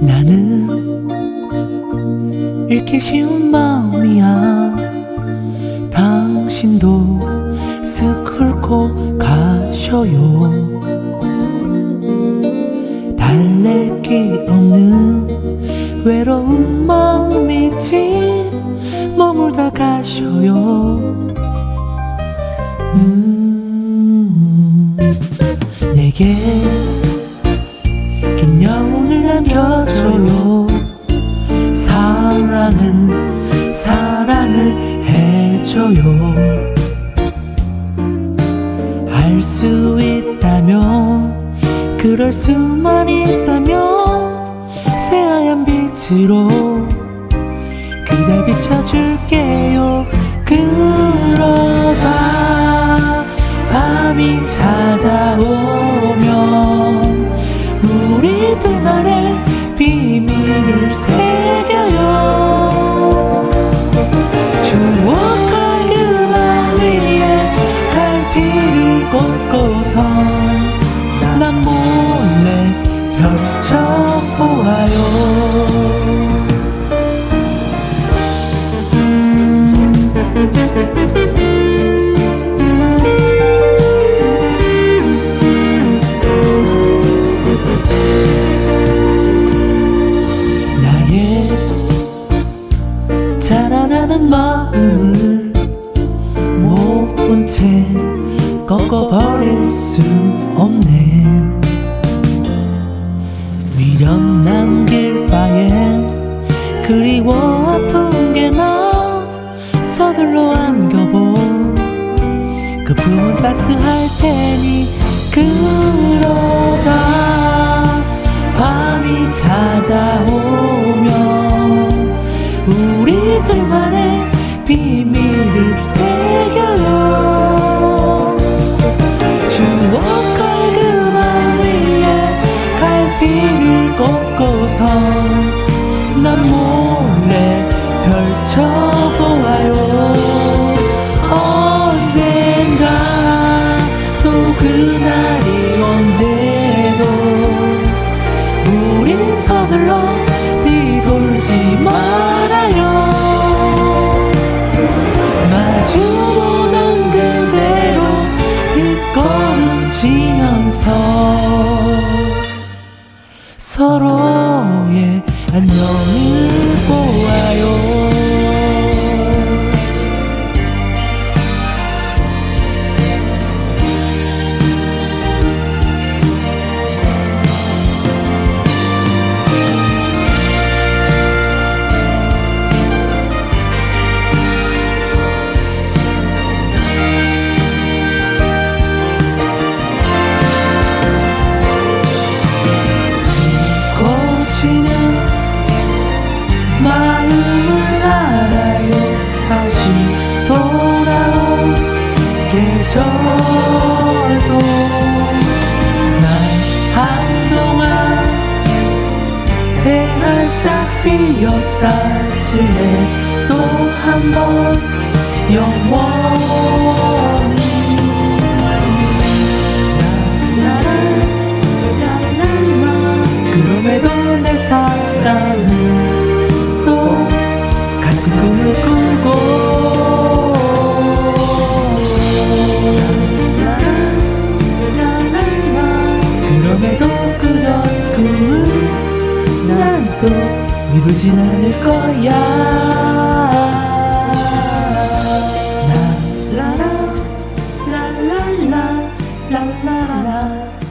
나는 잃기 쉬운 마음이야. 당신도 쓱 훑고 가셔요. 달랠 게 없는 외로운 마음이지 머물다 가셔요 내게 긴 여운을 남겨줘요 사랑은 사랑을 해줘요. 할 수 있다면 그럴 수만 있다면 새하얀 빛으로 그댈 비춰줄게요 꽂고서 난 몰래 펼쳐보아요. 나의 자라나는 마음을 꺾어버릴 수 없네. 미련 남길 바엔 그리워 아픈 게 나 서둘러 안겨보. 그 품은 따스할 테니 그러다 밤이 찾아오면 우리 둘만의 비밀을 새겨요 쳐보아요. 언젠가 또 그날이 온대도 우린 서둘러 뒤돌지 말아요. 마주보던 그대로 뒷걸음치면서 돌아온 계절도 난 한동안 새알짝 피었다지래 또한 번 영원 약속도 미루진 않을 거야. 라라라 라라라 라라라.